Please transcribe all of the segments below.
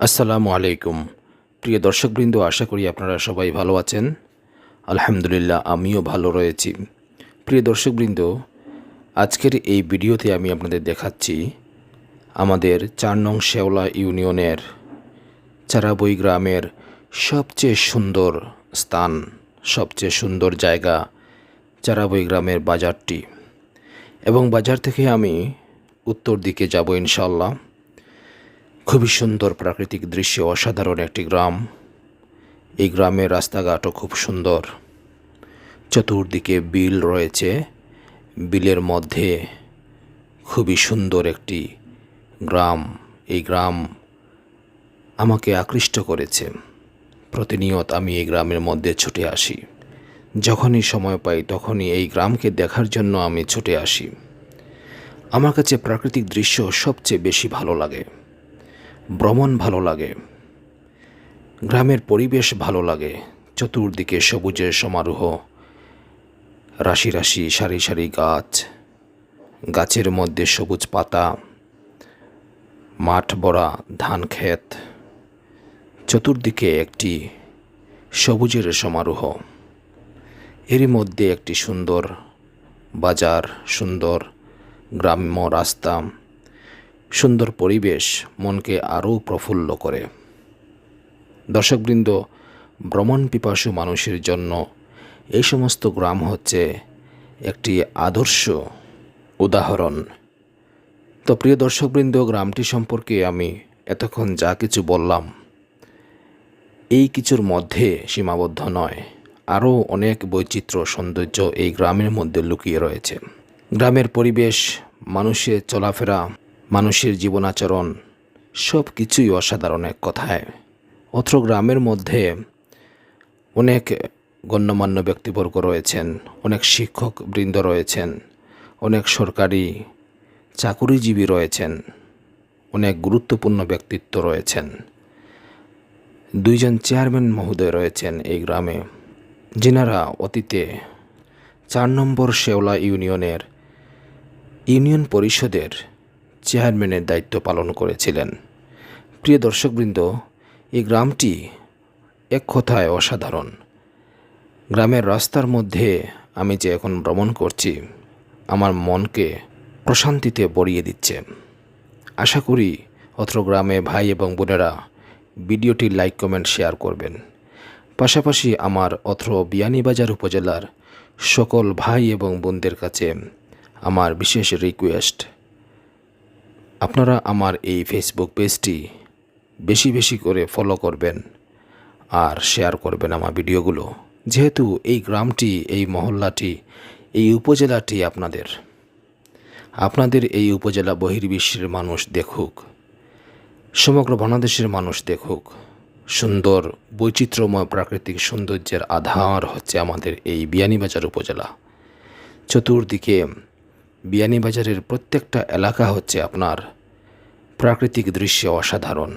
আসসালামু আলাইকুম। প্রিয় দর্শকবৃন্দ, আশা করি আপনারা সবাই ভালো আছেন। আলহামদুলিল্লাহ, আমিও ভালো রয়েছি। প্রিয় দর্শকবৃন্দ, আজকের এই ভিডিওতে আমি আপনাদের দেখাচ্ছি আমাদের চার নং শেওলা ইউনিয়নের চারাবই গ্রামের সবচেয়ে সুন্দর স্থান, সবচেয়ে সুন্দর জায়গা চারাবই গ্রামের বাজারটি। এবং বাজার থেকে আমি উত্তর দিকে যাব ইনশাল্লাহ খুবই সুন্দর প্রাকৃতিক দৃশ্য, অসাধারণ একটি গ্রাম। এই গ্রামের রাস্তাঘাটও খুব সুন্দর। চতুর্দিকে বিল রয়েছে। বিলের মধ্যে খুবই সুন্দর একটি গ্রাম। এই গ্রাম আমাকে আকৃষ্ট করেছে। প্রতিনিয়ত আমি এই গ্রামের মধ্যে ছুটে আসি। যখনই সময় পাই তখনই এই গ্রামকে দেখার জন্য আমি ছুটে আসি। আমার কাছে প্রাকৃতিক দৃশ্য সবচেয়ে বেশি ভালো লাগে। ভ্রমণ ভালো লাগে। গ্রামের পরিবেশ ভালো লাগে। চতুর্দিকে সবুজের সমারোহ। রাশি রাশি, সারি সারি গাছ। গাছের মধ্যে সবুজ পাতা। মাঠ ভরা ধান ক্ষেত। চতুর্দিকে একটি সবুজের সমারোহ। এরই মধ্যে একটি সুন্দর বাজার, সুন্দর গ্রাম্য রাস্তা। সুন্দর পরিবেশ মনকে আরও প্রফুল্ল করে। দর্শকবৃন্দ, ভ্রমণ পিপাসু মানুষের জন্য এই সমস্ত গ্রাম হচ্ছে একটি আদর্শ উদাহরণ। তো প্রিয় দর্শকবৃন্দ, গ্রামটি সম্পর্কে আমি এতক্ষণ যা কিছু বললাম, এই কিছুর মধ্যে সীমাবদ্ধ নয়। আরও অনেক বৈচিত্র্য, সৌন্দর্য এই গ্রামের মধ্যে লুকিয়ে রয়েছে। গ্রামের পরিবেশ, মানুষের চলাফেরা মানুষের জীবনাচরণ সব কিছুই অসাধারণ এক কথায়। অত্র গ্রামের মধ্যে অনেক গণ্যমান্য ব্যক্তিবর্গ রয়েছেন, অনেক শিক্ষক বৃন্দ রয়েছেন, অনেক সরকারি চাকুরিজীবী রয়েছেন, অনেক গুরুত্বপূর্ণ ব্যক্তিত্ব রয়েছেন। দুইজন চেয়ারম্যান মহোদয় রয়েছেন এই গ্রামে। যিনারা অতীতে চার নম্বর শেওলা ইউনিয়নের ইউনিয়ন পরিষদের চেয়ারম্যানের দায়িত্ব পালন করেছিলেন। প্রিয় দর্শকবৃন্দ, এই গ্রামটি এক কথায় অসাধারণ। গ্রামের রাস্তার মধ্যে আমি যে এখন ভ্রমণ করছি, আমার মনকে প্রশান্তিতে বড়িয়ে দিচ্ছে। আশা করি অত্র গ্রামে ভাই এবং বোনেরা ভিডিওটি লাইক, কমেন্ট, শেয়ার করবেন। পাশাপাশি আমার অত্র বিয়ানীবাজার উপজেলার সকল ভাই এবং বোনদের কাছে আমার বিশেষ রিকোয়েস্ট। আপনারা আমার এই ফেসবুক পেজটি বেশি বেশি করে ফলো করবেন আর শেয়ার করবেন আমার ভিডিওগুলো। যেহেতু এই গ্রামটি, এই মহল্লাটি, এই উপজেলাটি আপনাদের। আপনাদের এই উপজেলা বহির্বিশ্বের মানুষ দেখুক, সমগ্র বাংলাদেশের মানুষ দেখুক, সুন্দর, বৈচিত্র্যময় প্রাকৃতিক সৌন্দর্যের আধার হচ্ছে আমাদের এই বিয়ানীবাজার উপজেলা। চতুর্দিকে বিয়ানীবাজারের প্রত্যেকটা এলাকা হচ্ছে আপনার প্রাকৃতিক দৃশ্য অসাধারণ।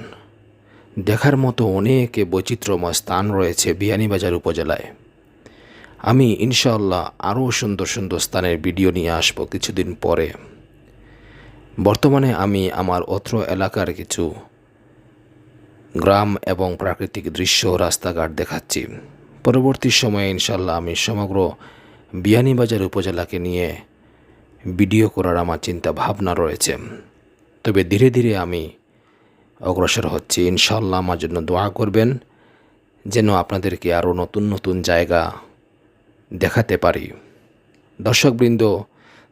দেখার মতো অনেক বৈচিত্র্যময় স্থান রয়েছে বিয়ানীবাজার উপজেলায়। আমি ইনশাআল্লাহ আরও সুন্দর সুন্দর স্থানের ভিডিও নিয়ে আসব কিছুদিন পরে। বর্তমানে আমি আমার অত্র এলাকার কিছু গ্রাম এবং প্রাকৃতিক দৃশ্য রাস্তাঘাট দেখাচ্ছি। পরবর্তী সময়ে ইনশাল্লাহ আমি সমগ্র বিয়ানীবাজার উপজেলাকে নিয়ে ভিডিও করার আমার চিন্তা ভাবনা রয়েছে। তবে ধীরে ধীরে আমি অগ্রসর হচ্ছি। ইনশাল্লাহ আমার জন্য দোয়া করবেন, যেন আপনাদেরকে আরও নতুন নতুন জায়গা দেখাতে পারি। দর্শকবৃন্দ,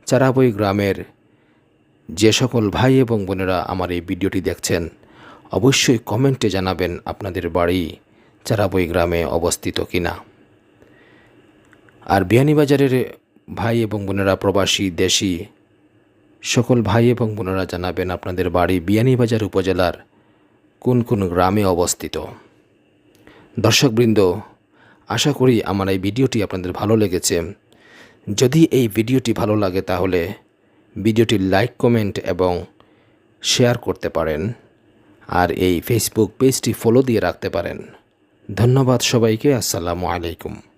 চারাবই গ্রামের যে সকল ভাই এবং বোনেরা আমার এই ভিডিওটি দেখছেন, অবশ্যই কমেন্টে জানাবেন আপনাদের বাড়ি চারাবই গ্রামে অবস্থিত কিনা। আর বিয়ানীবাজারের ভাই এবং বোনেরা প্রবাসী, দেশি। সকল ভাই এবং বোনেরা জানাবেন আপনাদের বাড়ি বিয়ানীবাজার উপজেলার কোন কোন গ্রামে অবস্থিত। দর্শকবৃন্দ, আশা করি আমার এই ভিডিওটি আপনাদের ভালো লেগেছে। যদি এই ভিডিওটি ভালো লাগে তাহলে ভিডিওটি লাইক, কমেন্ট এবং শেয়ার করতে পারেন। আর এই ফেসবুক পেজটি ফলো দিয়ে রাখতে পারেন। ধন্যবাদ সবাইকে, আসসালামু আলাইকুম।